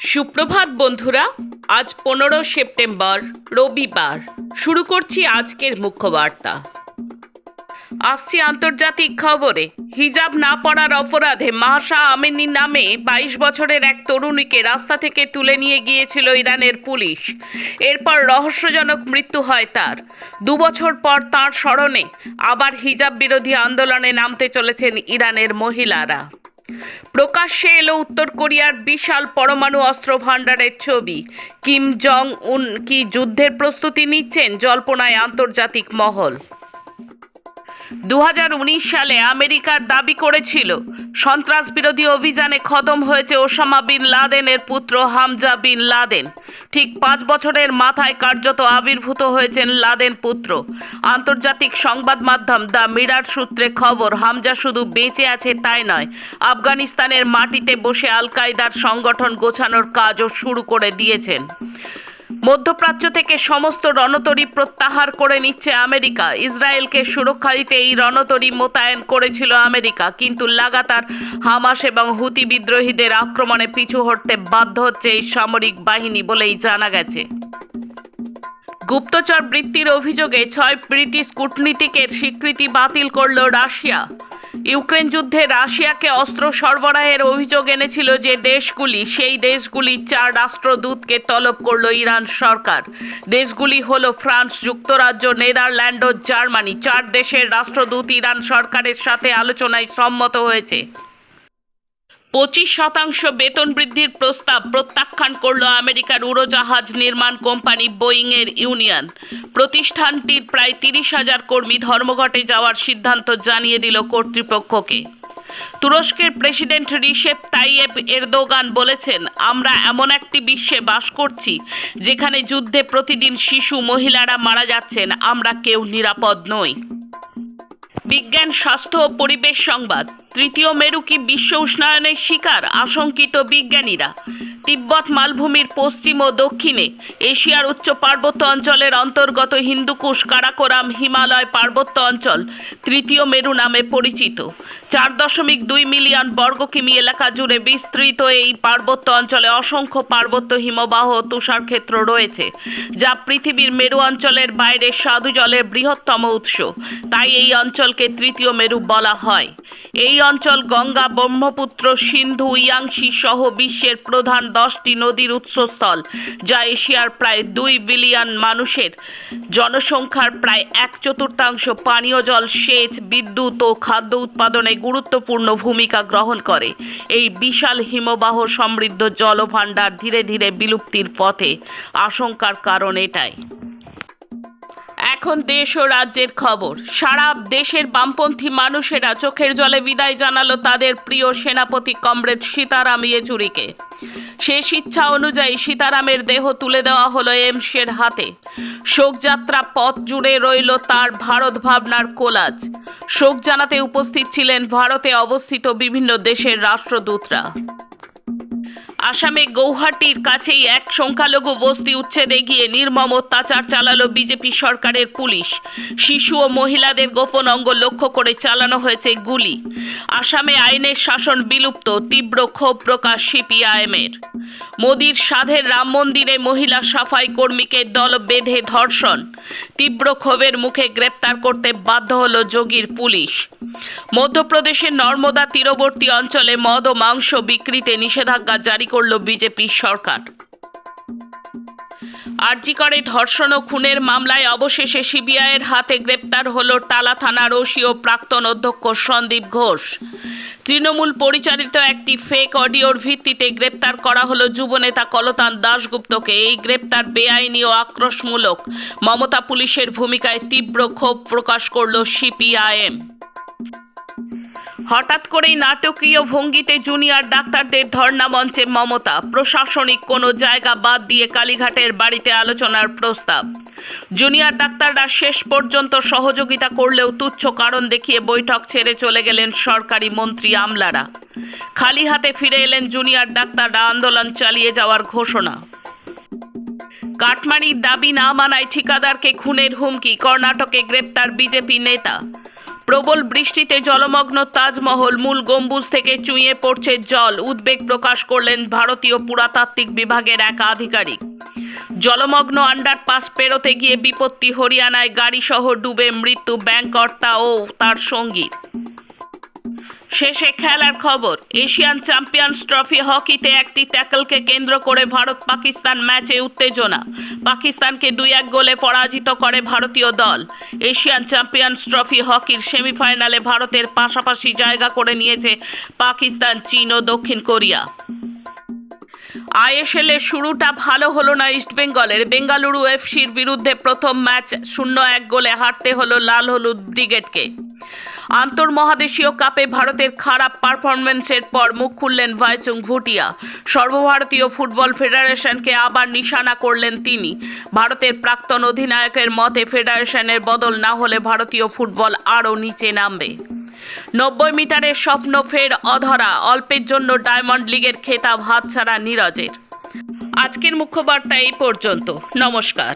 সুপ্রভাত বন্ধুরা, আজ পনেরো সেপ্টেম্বর, রবিবার। শুরু করছি আজকের মুখ্য বার্তা আসছি আন্তর্জাতিক খবরে, হিজাব না পড়ার অপরাধে মাহসা আমিনী নামে বাইশ বছরের এক তরুণীকে রাস্তা থেকে তুলে নিয়ে গিয়েছিল ইরানের পুলিশ। এরপর রহস্যজনক মৃত্যু হয় তার। দু বছর পর তার স্মরণে আবার হিজাব বিরোধী আন্দোলনে নামতে চলেছেন ইরানের মহিলারা। প্রকাশ্যে এলো উত্তর কোরিয়ার বিশাল পরমাণু অস্ত্র ভাণ্ডারের ছবি। কিম জং উন কি যুদ্ধের প্রস্তুতি নিচ্ছেন? জল্পনায় আন্তর্জাতিক মহল। দু হাজার উনিশ সালে আমেরিকার দাবি করেছিল সন্ত্রাস বিরোধী অভিযানে খতম হয়েছে ওসামা বিন লাদেনের পুত্র হামজা বিন লাদেন। ঠিক পাঁচ বছরের মাথায় কার্যত আবির্ভূত হয়েছেন লাদেন পুত্র। আন্তর্জাতিক সংবাদ মাধ্যম দ্য মিরার সূত্রে খবর, হামজা শুধু বেঁচে আছে তাই নয়, আফগানিস্তানের মাটিতে বসে আল কায়দার সংগঠন গোছানোর কাজও শুরু করে দিয়েছেন। মধ্যপ্রাচ্য থেকে সমস্ত রণতরী প্রত্যাহার করে নিচ্ছে আমেরিকা। ইসরায়েলকে সুরক্ষা দিতে এই রণতরী মোতায়েন করেছিল আমেরিকা, কিন্তু লাগাতার হামাস এবং হুতি বিদ্রোহীদের আক্রমণে পিছু হটতে বাধ্য হচ্ছে এই সামরিক বাহিনী বলেই জানা গেছে। গুপ্তচর বৃত্তির অভিযোগে ছয় ব্রিটিশ কূটনীতিকের স্বীকৃতি বাতিল করল রাশিয়া। ইউক্রেন যুদ্ধে রাশিয়াকে অস্ত্র সরবরাহের অভিযোগ এনেছিল যে দেশগুলি, সেই দেশগুলির চার রাষ্ট্রদূতকে তলব করল ইরান সরকার। দেশগুলি হল ফ্রান্স, যুক্তরাজ্য, নেদারল্যান্ড ও জার্মানি। চার দেশের রাষ্ট্রদূত ইরান সরকারের সাথে আলোচনায় সম্মত হয়েছে। পঁচিশ শতাংশ বেতন বৃদ্ধির প্রস্তাব প্রত্যাখ্যান করল আমেরিকার উড়োজাহাজ নির্মাণ কোম্পানি বোয়িংয়ের ইউনিয়ন। প্রতিষ্ঠানটির প্রায় তিরিশ হাজার কর্মী ধর্মঘটে যাওয়ার সিদ্ধান্ত জানিয়ে দিল কর্তৃপক্ষকে। তুরস্কের প্রেসিডেন্ট রিসেপ তাইয়েব এরদোগান বলেছেন, আমরা এমন একটি বিশ্বে বাস করছি যেখানে যুদ্ধে প্রতিদিন শিশু, মহিলারা মারা যাচ্ছেন, আমরা কেউ নিরাপদ নই। বিজ্ঞান স্বাস্থ্য ও পরিবেশ সংবাদ তৃতীয় মেরু কি বিশ্ব উষ্ণায়নের শিকার আশঙ্কিত বিজ্ঞানীরা। তিব্বত মালভূমির পশ্চিম ও দক্ষিণে এশিয়ার উচ্চ পার্বত্য অঞ্চলের অন্তর্গত হিন্দুকুশ কারাকোরাম হিমালয় পার্বত্য অঞ্চল তৃতীয় মেরু নামে পরিচিত। চার দশমিক দুই মিলিয়ন বর্গ কিমি এলাকা জুড়ে বিস্তৃত এই পার্বত্য অঞ্চলে অসংখ্য পার্বত্য হিমবাহ ও তুষারক্ষেত্র রয়েছে, যা পৃথিবীর মেরু অঞ্চলের বাইরে সাধু জলের বৃহত্তম উৎস। তাই এই অঞ্চলকে তৃতীয় মেরু বলা হয়। এই অঞ্চল গঙ্গা, ব্রহ্মপুত্র, সিন্ধু ইয়াংশি সহ বিশ্বের প্রধান দশটি নদীর উৎসস্থল, যা এশিয়ার প্রায় দুই বিলিয়ন মানুষের। জনসংখ্যার প্রায় এক চতুর্থাংশ পানীয় জল, সেচ, বিদ্যুৎ ও খাদ্য উৎপাদনে গুরুত্বপূর্ণ ভূমিকা গ্রহণ করে। এই বিশাল হিমবাহ সমৃদ্ধ জলভাণ্ডার ধীরে ধীরে বিলুপ্তির পথে। আশঙ্কার কারণ এটাই। এখন দেশ ও রাজ্যের খবর। সারা দেশের বামপন্থী মানুষেরা চোখের জলে বিদায় জানালো তাদের প্রিয় সেনাপতি কমরেড সীতারাম ইয়েচুরিকে। শেষ ইচ্ছা অনুযায়ী সীতারামের দেহ তুলে দেওয়া হলো এমসের হাতে। শোকযাত্রা পথ জুড়ে রইল তার ভারত ভাবনার কোলাজ। শোক জানাতে উপস্থিত ছিলেন ভারতে অবস্থিত বিভিন্ন দেশের রাষ্ট্রদূতরা। আসামে গৌহাটির কাছেই এক সংখ্যালঘু বস্তি উচ্ছেদে গিয়ে নির্মম অত্যাচার চালালো বিজেপি সরকারের পুলিশ। শিশু ও মহিলাদের গোপন অঙ্গ লক্ষ্য করে চালানো হয়েছে গুলি। আসামে আইনের শাসন বিলুপ্ত, তীব্র ক্ষোভ প্রকাশ সিপিআইএমের। মোদির সাধের রাম মন্দিরে মহিলা সাফাই কর্মীকে দল বেঁধে ধর্ষণ। তীব্র ক্ষোভের মুখে গ্রেপ্তার করতে বাধ্য হল যোগীর পুলিশ। মধ্যপ্রদেশের নর্মদা তীরবর্তী অঞ্চলে মদ ও মাংস বিক্রিতে নিষেধাজ্ঞা জারি করল বিজেপি সরকার। আরজিকরে ধর্ষণ ও খুনের মামলায় অবশেষে সিবিআইয়ের হাতে গ্রেপ্তার হলো টালা থানার ওসি ও প্রাক্তন অধ্যক্ষ সন্দীপ ঘোষ। তৃণমূল পরিচালিত একটি ফেক অডিওর ভিত্তিতে গ্রেপ্তার করা হলো যুবনেতা কলতান দাশগুপ্তকে। এই গ্রেপ্তার বেআইনি ও আক্রোশমূলক। মমতা পুলিশের ভূমিকায় তীব্র ক্ষোভ প্রকাশ করল সিপিআইএম। হঠাৎ করেই নাটকীয় ভঙ্গিতে জুনিয়র ডাক্তারদের ধর্ণা মঞ্চে মমতা। প্রশাসনিক কোনো জায়গা বাদ দিয়ে কালীঘাটের বাড়িতে আলোচনার প্রস্তাব। জুনিয়র ডাক্তাররা শেষ পর্যন্ত সহযোগিতা করলেও তুচ্ছ কারণ দেখিয়ে বৈঠক ছেড়ে চলে গেলেন সরকারি মন্ত্রী আমলারা। খালি হাতে ফিরে এলেন জুনিয়র ডাক্তাররা আন্দোলন চালিয়ে যাওয়ার ঘোষণা। কাটমানির দাবি না মানায় ঠিকাদারকে খুনের হুমকি, কর্ণাটকে গ্রেপ্তার বিজেপি নেতা। প্রবল বৃষ্টিতে জলমগ্ন তাজমহল মূল গম্বুজ থেকে চুইয়ে পড়ছে জল। উদ্বেগ প্রকাশ করলেন ভারতীয় পুরাতাত্ত্বিক বিভাগের এক আধিকারিক। জলমগ্ন আন্ডারপাস পেরোতে গিয়ে বিপত্তি। হরিয়ানায় গাড়িসহ ডুবে মৃত্যু ব্যাংকর্তা ও তার সঙ্গীর শেষে খেলার খবর, এশিয়ান চ্যাম্পিয়ন্স ট্রফি হকিতে একটি ট্যাকলকে কেন্দ্র করে ভারত পাকিস্তান ম্যাচে উত্তেজনা। পাকিস্তানকে দুই এক গোলে পরাজিত করে ভারতীয় দল। এশিয়ান চ্যাম্পিয়ন্স ট্রফি হকির সেমিফাইনালে ভারতের পাশাপাশি জায়গা করে নিয়েছে পাকিস্তান, চীন ও দক্ষিণ কোরিয়া। আইএসএল এর শুরুটা ভালো হলো না ইস্টবেঙ্গলের বেঙ্গালুরু। এফসির বিরুদ্ধে প্রথম ম্যাচ শূন্য এক গোলে হারতে হলো লাল হলুদ ব্রিগেডকে। আন্তর্মহাদেশীয় কাপে ভারতের খারাপ পারফরমেন্সের পর মুখ খুললেন ভাইচুং ভুটিয়া। সর্বভারতীয় ফুটবল ফেডারেশনকে আবার নিশানা করলেন তিনি। ভারতের প্রাক্তন অধিনায়কের মতে ফেডারেশনের বদল না হলে ভারতীয় ফুটবল আরও নিচে নামবে। নব্বই মিটারের স্বপ্ন ফের অধরা, অল্পের জন্য ডায়মন্ড লিগের খেতাব হাতছাড়া নীরজের। আজকের মুখ্য বার্তা এই পর্যন্ত। নমস্কার।